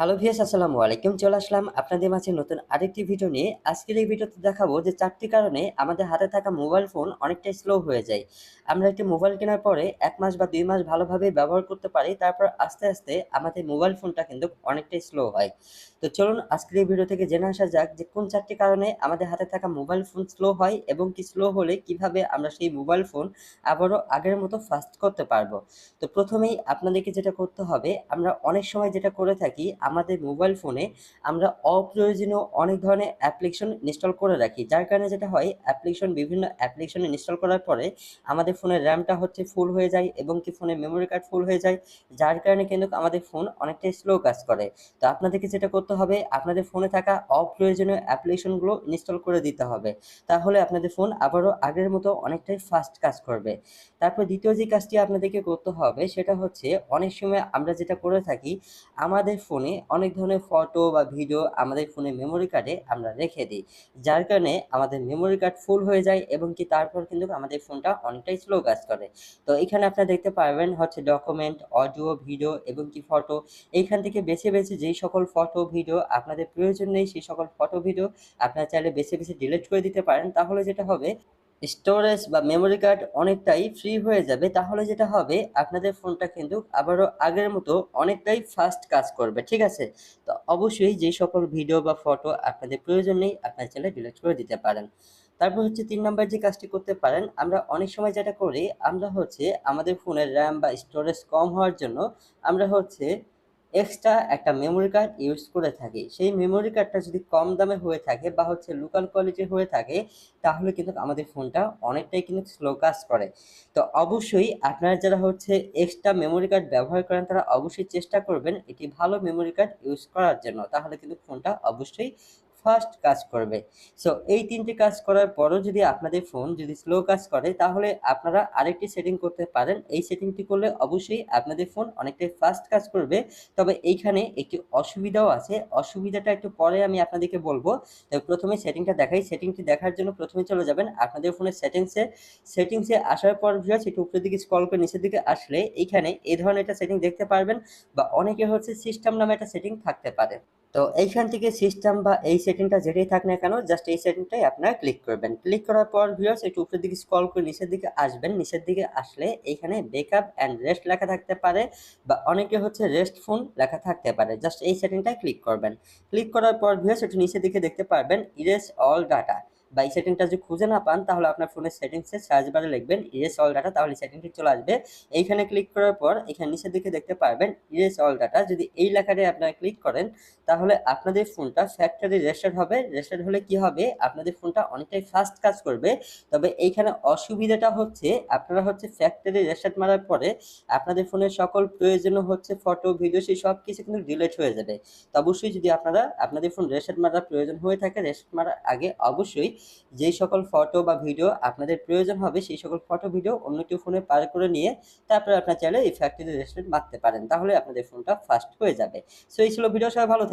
Hello ভিয়াস আসসালামু আলাইকুম। চলে আসলাম আপনাদের মাঝে নতুন আরেকটি ভিডিও নিয়ে। আজকের এই ভিডিওতে দেখাবো যে চারটি কারণে আমাদের হাতে থাকা মোবাইল ফোন অনেকটাই স্লো হয়ে যায়। আমরা একটি মোবাইল কেনার পরে এক মাস বা দুই মাস ভালোভাবে ব্যবহার করতে পারি, তারপর আস্তে আস্তে আমাদের মোবাইল ফোনটা কিন্তু অনেকটাই স্লো হয়। তো চলুন আজকের এই ভিডিও থেকে জেনে আসা যাক যে কোন চারটি কারণে আমাদের হাতে থাকা মোবাইল ফোন স্লো হয় এবং কি স্লো হলে কীভাবে আমরা সেই মোবাইল ফোন আবারও আগের মতো ফাস্ট করতে পারব। তো প্রথমেই আপনাদেরকে যেটা করতে হবে, আমরা অনেক সময় যেটা করে থাকি আমাদের মোবাইল ফোনে আমরা অপ্রয়োজনীয় অনেক ধরনের অ্যাপ্লিকেশন ইনস্টল করে রাখি। যার কারণে যেটা হয় অ্যাপ্লিকেশন বিভিন্ন অ্যাপ্লিকেশন ইনস্টল করার পরে আমাদের ফোনের র্যামটা হচ্ছে ফুল হয়ে যায় এবং কি ফোনের মেমোরি কার্ড ফুল হয়ে যায়। যার কারণে কিন্তু আমাদের ফোন অনেকটাই স্লো কাজ করে। তো আপনাদেরকে যেটা করতে হবে, আপনাদের ফোনে থাকা অপ্রয়োজনীয় অ্যাপ্লিকেশনগুলো ইনস্টল করে দিতে হবে। তাহলে আপনাদের ফোন আবারও আগের মতো অনেকটাই ফাস্ট কাজ করবে। তারপর দ্বিতীয় যে কাজটি আপনাদেরকে করতে হবে, সেটা হচ্ছে অনেক সময় আমরা যেটা করে থাকি, আমাদের ফোনে অনেক ধরনের ফটো বা ভিডিও আমাদের ফোনে মেমোরি কার্ডে আমরা রেখে দিই। যার কারণে আমাদের মেমোরি কার্ড ফুল হয়ে যায় এবং কি তারপর কিন্তু আমাদের ফোনটা অনেকটাই স্লো কাজ করে। তো এখানে আপনারা দেখতে পারবেন হচ্ছে ডকুমেন্ট অডিও ভিডিও এবং কি ফটো এইখান থেকে বেছে বেছে যেই সকল ফটো ভিডিও আপনাদের প্রয়োজন নেই, সেই সকল ফটো ভিডিও আপনারা চাইলে বেছে বেছে ডিলিট করে দিতে পারেন। তাহলে যেটা হবে স্টোরেজ বা মেমোরি কার্ড অনেকটাই ফ্রি হয়ে যাবে, তাহলে যেটা হবে, আপনাদের ফোনটা কিন্তু আবারও আগের মতো অনেকটাই ফাস্ট কাজ করবে, ঠিক আছে? তো অবশ্যই যে সকল ভিডিও বা ফটো আপনাদের প্রয়োজন নেই, আপনার চাইলে ডিলিট করে দিতে পারেন। তারপর হচ্ছে তিন নাম্বার যে কাজটি করতে পারেন, আমরা অনেক সময় যেটা করি, আমরা হচ্ছে আমাদের ফোনের র্যাম বা স্টোরেজ কম হওয়ার জন্য আমরা হচ্ছে এক্সট্রা একটা মেমোরি কার্ড ইউজ করে থাকি। সেই মেমোরি কার্ডটা যদি কম দামে হয়ে থাকে বা হচ্ছে লোকাল কোয়ালিটি হয়ে থাকে, তাহলে কিন্তু আমাদের ফোনটা অনেকটাই কিন্তু স্লো কাজ করে। তো অবশ্যই আপনারা যারা হচ্ছে এক্সট্রা মেমোরি কার্ড ব্যবহার করেন, তারা অবশ্যই চেষ্টা করবেন এটি ভালো মেমোরি কার্ড ইউজ করার জন্য। তাহলে কিন্তু ফোনটা অবশ্যই ফাস্ট কাজ করবে। সো এই তিনটি কাজ করার পরও যদি আপনাদের ফোন যদি স্লো কাজ করে, তাহলে আপনারা আরেকটি সেটিং করতে পারেন। এই সেটিংটি করলে অবশ্যই আপনাদের ফোন অনেকটাই ফাস্ট কাজ করবে। তবে এইখানে একটি অসুবিধাও আছে। অসুবিধাটা একটু পরে আমি আপনাদেরকে বলব। তবে প্রথমে সেটিংটা দেখাই। সেটিংটি দেখার জন্য প্রথমে চলে যাবেন আপনাদের ফোনের সেটিংসে সেটিংসে আসার পর ভিউয়ার্স একটু উপরের দিকে স্ক্রল করে নিচের দিকে আসলে এইখানে এই ধরনের একটা সেটিং দেখতে পারবেন বা অনেকে হচ্ছে সিস্টেম নামে একটা সেটিং থাকতে পারে। তো এইখান থেকে সিস্টেম বা এই সেটিংটা যেটাই থাক না কেন জাস্ট এই সেটিংটাই আপনারা ক্লিক করবেন। ক্লিক করার পর ভিউয়ার্স একটু উপরের দিকে স্ক্রল করে নিচের দিকে আসবেন। নিচের দিকে আসলে এইখানে বেকআপ অ্যান্ড রেস্ট লেখা থাকতে পারে বা অনেকে হচ্ছে রেস্ট ফোন লেখা থাকতে পারে। জাস্ট এই সেটিংটায় ক্লিক করবেন। ক্লিক করার পর ভিউয়ার্স একটু নিচের দিকে দেখতে পারবেন ইরেস অল ডাটা বা এই সেটিংটা যদি খুঁজে না পান, তাহলে আপনার ফোনের সেটিংসে সার্চ বারে লিখবেন ইরেজ অল ডাটা তাহলে সেটিংটি চলে আসবে। এইখানে ক্লিক করার পর, এখানে নিচের দিকে দেখতে পারবেন ইরেজ অল ডাটা যদি এই লেখাটায় আপনারা ক্লিক করেন, তাহলে আপনাদের ফোনটা ফ্যাক্টরি রেস্টার্ট হবে। রেস্টার্ট হলে কি হবে? আপনাদের ফোনটা অনেকটাই ফাস্ট কাজ করবে। তবে এইখানে অসুবিধাটা হচ্ছে, আপনারা হচ্ছে ফ্যাক্টরি রেস্টার্ট মারার পরে, আপনাদের ফোনের সকল প্রয়োজনীয় হচ্ছে ফটো ভিডিও সেই সব কিছু কিন্তু ডিলিট হয়ে যাবে। তো অবশ্যই যদি আপনারা, আপনাদের ফোন রেস্টার্ট মারার প্রয়োজন হয়ে থাকে রেস্টার্ট মারার আগে অবশ্যই যেই সকল ফটো বা ভিডিও আপনাদের প্রয়োজন হবে, সেই সকল ফটো, ভিডিও অন্য ফোনে পার করে নিয়ে তারপরে আপনার চাইলে এই ফ্যাক্টরি রেস্টুরেন্ট মারতে পারেন তাহলে আপনাদের ফোনটা ফাস্ট হয়ে যাবে সো এই ছিল ভিডিও সবাই ভালো।